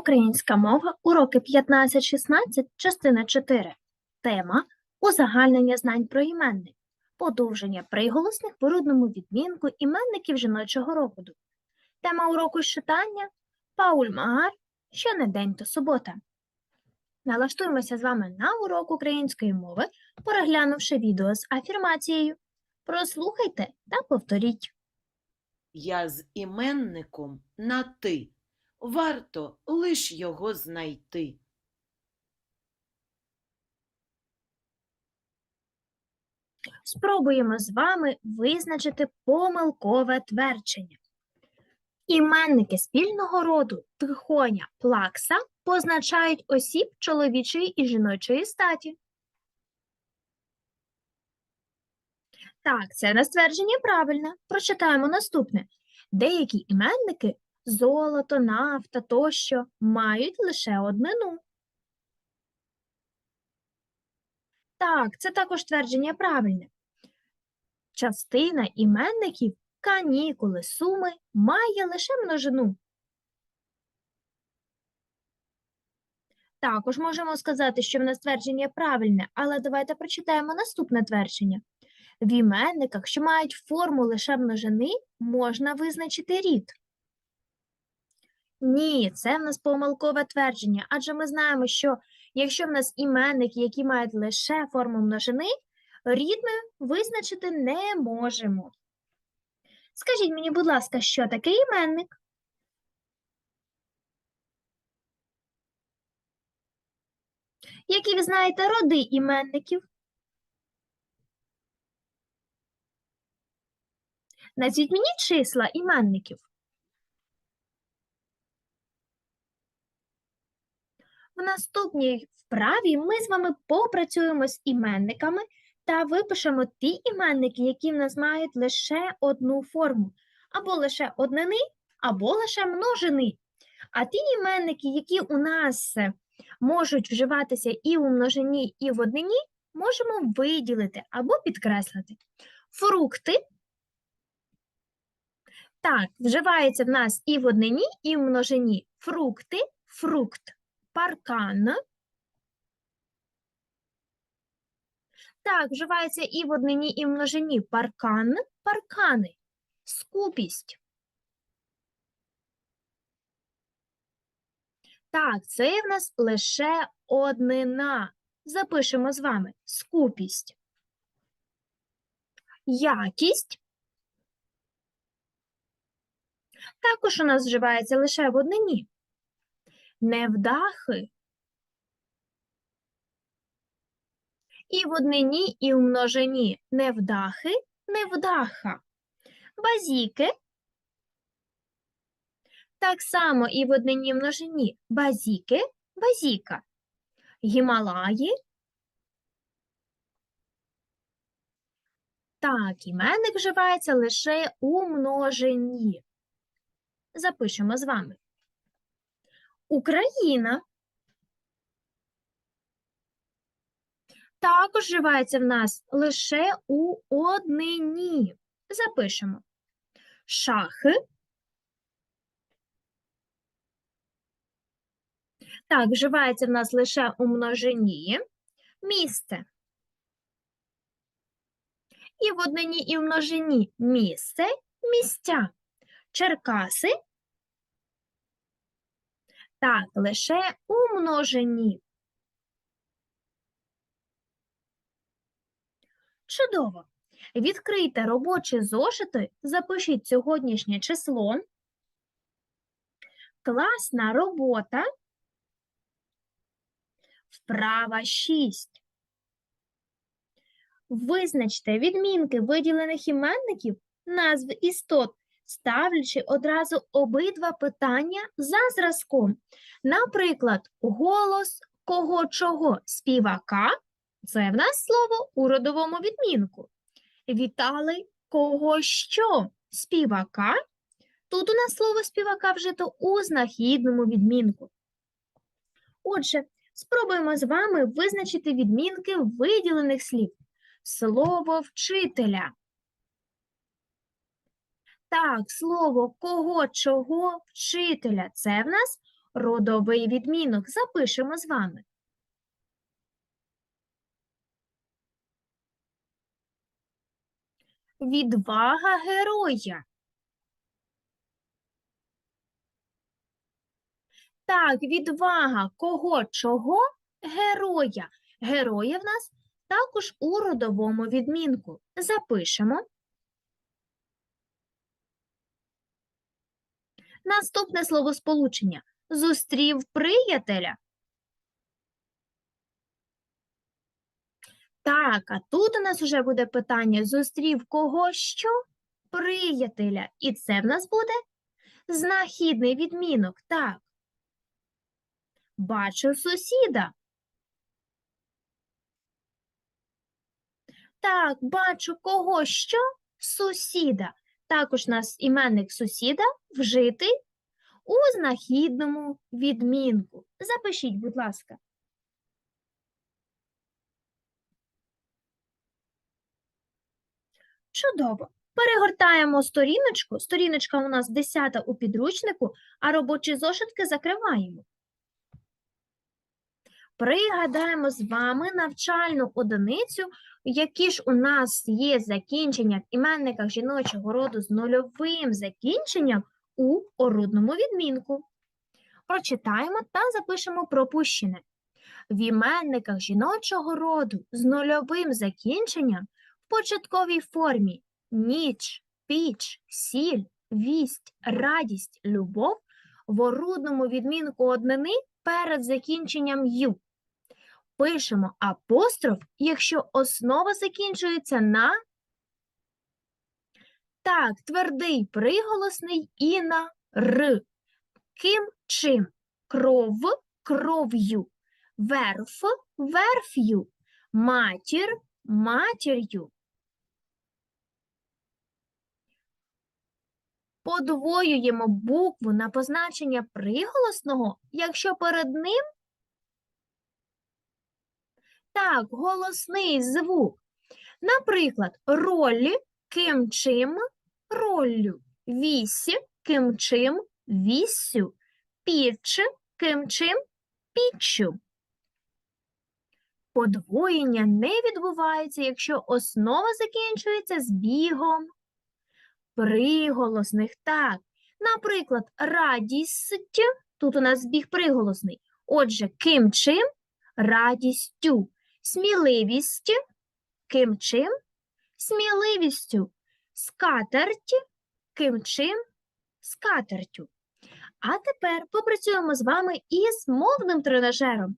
Українська мова, уроки 15-16, частина 4. Тема Узагальнення знань про іменник. Подовження приголосних в рудному відмінку іменників жіночого роду. Тема уроку з читання Пауль Магар Що не день, то субота. Налаштуємося з вами на урок української мови, переглянувши відео з афірмацією. Прослухайте та повторіть. Я з іменником на ти. Варто лиш його знайти. Спробуємо з вами визначити помилкове твердження. Іменники спільного роду тихоня, плакса позначають осіб чоловічої і жіночої статі. Так, це на ствердження правильне. Прочитаємо наступне. Деякі іменники золото, нафта тощо мають лише однину. Так, це також твердження правильне. Частина іменників канікули, суми має лише множину. Також можемо сказати, що в нас твердження правильне, але давайте прочитаємо наступне твердження. В іменниках, що мають форму лише множини, можна визначити рід. Ні, це в нас помилкове твердження, адже ми знаємо, що якщо в нас іменники, які мають лише форму множини, рід ми визначити не можемо. Скажіть мені, будь ласка, що таке іменник? Які ви знаєте роди іменників? Назвіть мені числа іменників. В наступній вправі ми з вами попрацюємо з іменниками та випишемо ті іменники, які в нас мають лише одну форму, або лише однини, або лише множини. А ті іменники, які у нас е, можуть вживатися і у множині, і в однині, можемо виділити або підкреслити. Фрукти. Так, вживається в нас і в однині, і в множині. Фрукти, фрукт паркан. Так, вживається і в однині, і в множині. Паркан, паркани. Скупість. Так, це в нас лише однина. Запишемо з вами скупість. Якість. Також у нас вживається лише в однині невдахи. І в однині, і в множині невдахи, невдаха. Базіки. Так само і в однині множині базіки, базіка. Гімалаї. Так, іменник вживається лише у множині. Запишемо з вами. Україна. Також вживається в нас лише у однині. Запишемо. Шахи. Так, вживається в нас лише у множині. Місце. І в однині, і в множині місце, місця. Черкаси. Так, лише у множині. Чудово. Відкрийте робочі зошити, запишіть сьогоднішнє число. Класна робота. Вправа 6. Визначте відмінки виділених іменників, назв істот ставлячи одразу обидва питання за зразком. Наприклад, голос кого чого співака це в нас слово у родовому відмінку. Вітали кого що співака. Тут у нас слово співака вжито у знахідному відмінку. Отже, спробуємо з вами визначити відмінки виділених слів. Слово вчителя. Так, слово кого чого вчителя це в нас родовий відмінок. Запишемо з вами. Відвага героя. Так, відвага кого чого? Героя. Героя в нас також у родовому відмінку. Запишемо. Наступне словосполучення. Зустрів приятеля. Так, а тут у нас вже буде питання: зустрів кого що? Приятеля. І це в нас буде знахідний відмінок. Так. Бачив сусіда. Так, бачу кого що? Сусіда. Також нас іменник сусіда вжитий у знахідному відмінку. Запишіть, будь ласка. Чудово. Перегортаємо сторіночку. Сторіночка у нас 10 у підручнику, а робочі зошитки закриваємо. Пригадаємо з вами навчальну одиницю, які ж у нас є закінчення в іменниках жіночого роду з нульовим закінченням у орудному відмінку. Прочитаємо та запишемо пропущене. В іменниках жіночого роду з нульовим закінченням в початковій формі ніч, піч, сіль, вість, радість, любов в орудному відмінку однини перед закінченням ю. Пишемо апостроф, якщо основа закінчується на так, твердий приголосний і на р. Ким чим? Кров кров'ю, верф верф'ю, матір матір'ю. Подвоюємо букву на позначення приголосного, якщо перед ним так, голосний звук. Наприклад, ролі ким чим роллю, вісі ким чим віссю, піч ким чим піччю. Подвоєння не відбувається, якщо основа закінчується збігом приголосних. Так, наприклад, радість, тут у нас збіг приголосний. Отже, ким чим радістю, сміливість, ким чим сміливістю, скатерть, ким чим скатертю. А тепер попрацюємо з вами із мовним тренажером.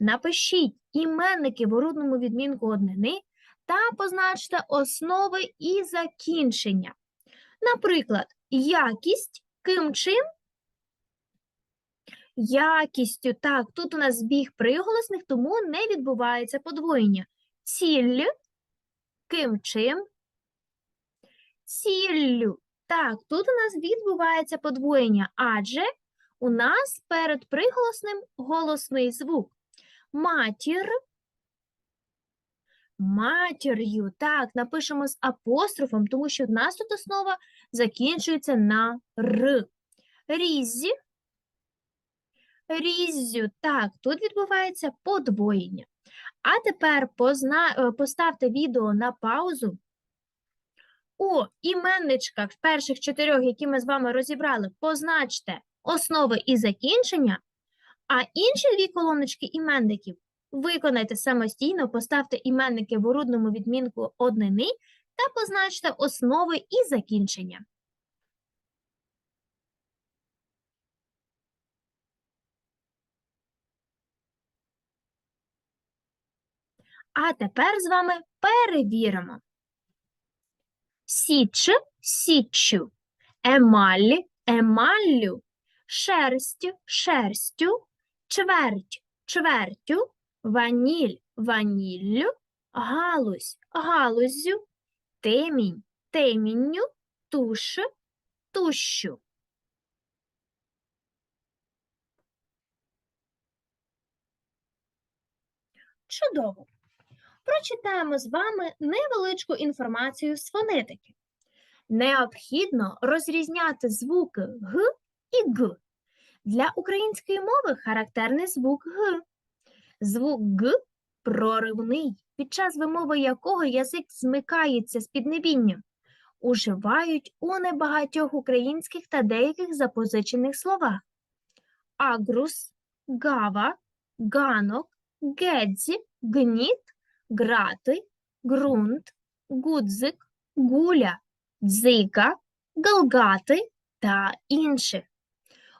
Напишіть іменники в орудному відмінку однини та позначте основи і закінчення. Наприклад, якість ким чим? Якістю. Так, тут у нас збіг приголосних, тому не відбувається подвоєння. Ціль ким чим? Ціллю. Так, тут у нас відбувається подвоєння, адже у нас перед приголосним голосний звук. Матір. Матір'ю. Так, напишемо з апострофом, тому що в нас тут основа закінчується на р. Різзі. Різзю. Так, тут відбувається подвоєння. А тепер позна... е, поставте відео на паузу. У іменничках перших чотирьох, які ми з вами розібрали, позначте основи і закінчення, а інші дві колоночки іменників виконайте самостійно, поставте іменники в орудному відмінку однини та позначте основи і закінчення. А тепер з вами перевіримо. Січ, січчю, емаль, емаллю, шерсть, шерстю, чверть, чвертю, ваніль, ваніллю, галузь, галуззю, темінь, темінню, туш, тущу. Чудово! Прочитаємо з вами невеличку інформацію з фонетики. Необхідно розрізняти звуки г і г. Для української мови характерний звук Г. Звук Г проривний, під час вимови якого язик змикається з піднебінням. Уживають у небагатьох українських та деяких запозичених словах. Агрус, гава, ганок, гедзі, гніт, грати, ґрунт, гудзик, гуля, дзика, галгати та інших.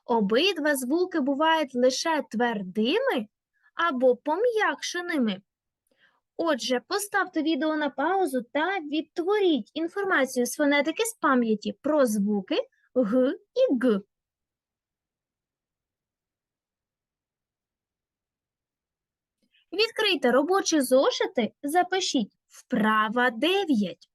Обидва звуки бувають лише твердими або пом'якшеними. Отже, поставте відео на паузу та відтворіть інформацію з фонетики з пам'яті про звуки Г і Г. Відкрийте робочі зошити, запишіть вправа 9.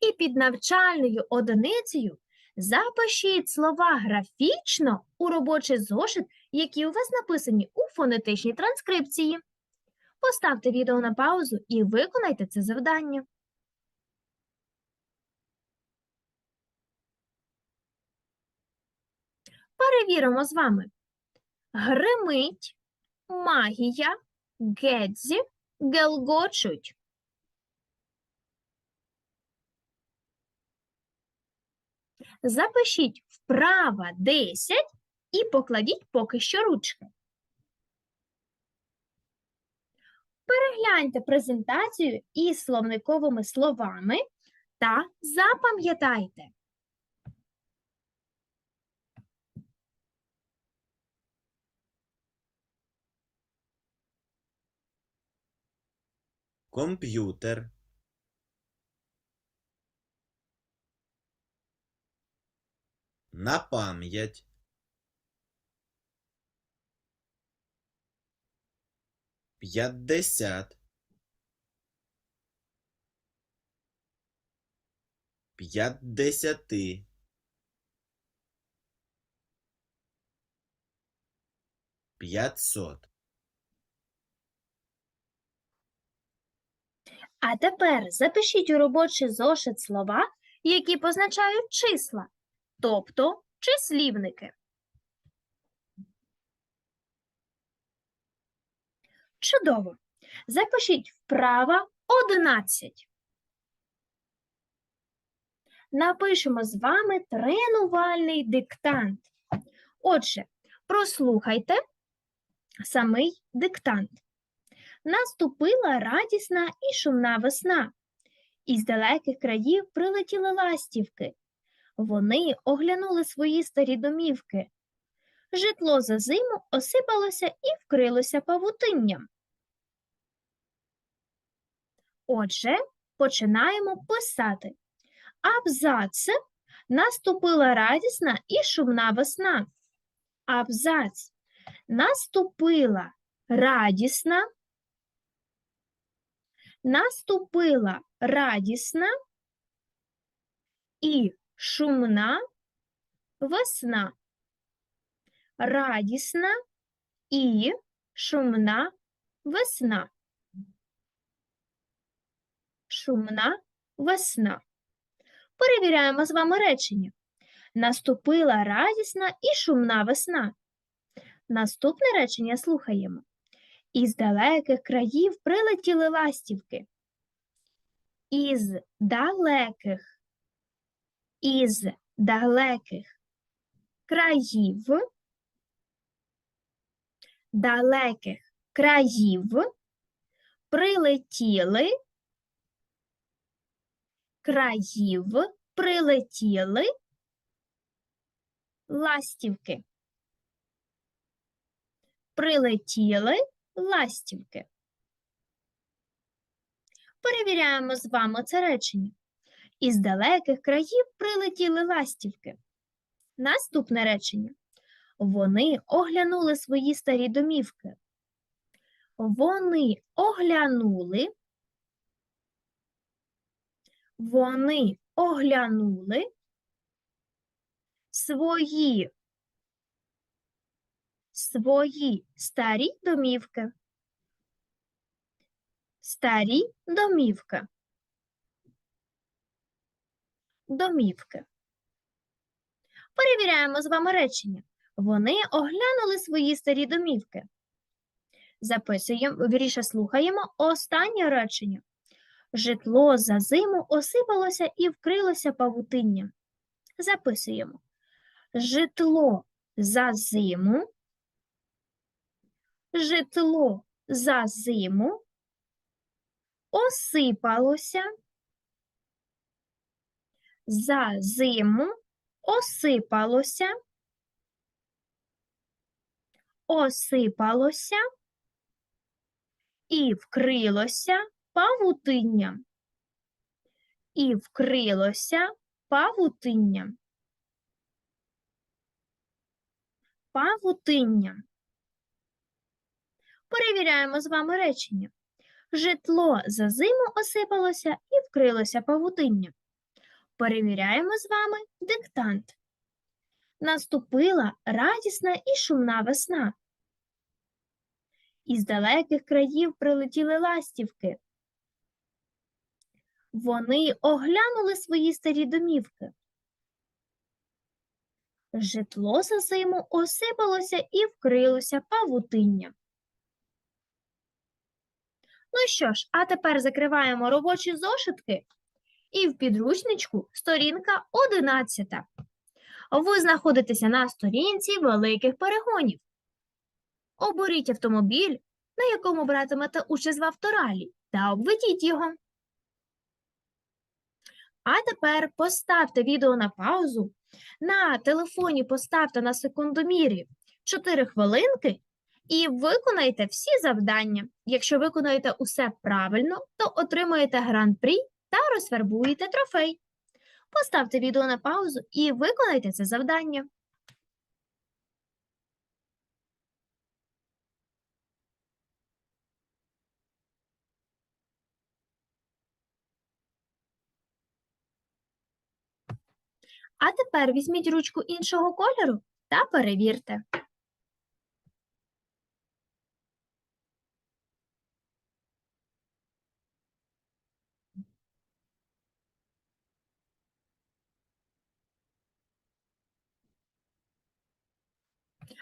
І під навчальною одиницею запишіть слова графічно у робочий зошит, які у вас написані у фонетичній транскрипції. Поставте відео на паузу і виконайте це завдання. Перевіримо з вами. Гримить, магія, гедзі, гелгочуть. Запишіть вправа 10 і покладіть поки що ручки. Перегляньте презентацію із словниковими словами та запам'ятайте. Комп'ютер, на пам'ять, п'ятдесят, п'ятдесяти, п'ятсот. А тепер запишіть у робочий зошит слова, які позначають числа, тобто числівники. Чудово! Запишіть вправа 11. Напишемо з вами тренувальний диктант. Отже, прослухайте самий диктант. Наступила радісна і шумна весна. Із далеких країв прилетіли ластівки. Вони оглянули свої старі домівки. Житло за зиму осипалося і вкрилося павутинням. Отже, починаємо писати. Абзац. Наступила радісна і шумна весна. Абзац. Наступила радісна наступила радісна і шумна весна. Радісна і шумна весна. Шумна весна. Перевіряємо з вами речення. Наступила радісна і шумна весна. Наступне речення слухаємо. Із далеких країв прилетіли ластівки. Із далеких, із далеких країв, далеких країв прилетіли, країв прилетіли ластівки. Прилетіли ластівки. Перевіряємо з вами це речення. Із далеких країв прилетіли ластівки. Наступне речення. Вони оглянули свої старі домівки. Вони оглянули. Вони оглянули свої свої старі домівки. Старі домівки. Домівки. Перевіряємо з вами речення. Вони оглянули свої старі домівки. Записуємо, вірніше слухаємо останнє речення. Житло за зиму осипалося і вкрилося павутинням. Записуємо. Житло за зиму. Житло за зиму осипалося. За зиму осипалося. Осипалося і вкрилося павутинням. І вкрилося павутинням. Павутинням. Перевіряємо з вами речення. Житло за зиму осипалося і вкрилося павутинням. Перевіряємо з вами диктант. Наступила радісна і шумна весна. Із далеких країв прилетіли ластівки. Вони оглянули свої старі домівки. Житло за зиму осипалося і вкрилося павутинням. Ну що ж, а тепер закриваємо робочі зошитки і в підручничку сторінка 11. Ви знаходитеся на сторінці великих перегонів. Оберіть автомобіль, на якому братимете участь в авторалі, та обведіть його. А тепер поставте відео на паузу. На телефоні поставте на секундомірі 4 хвилинки і виконайте всі завдання. Якщо виконаєте усе правильно, то отримаєте гран-прі та розфарбуєте трофей. Поставте відео на паузу і виконайте це завдання. А тепер візьміть ручку іншого кольору та перевірте.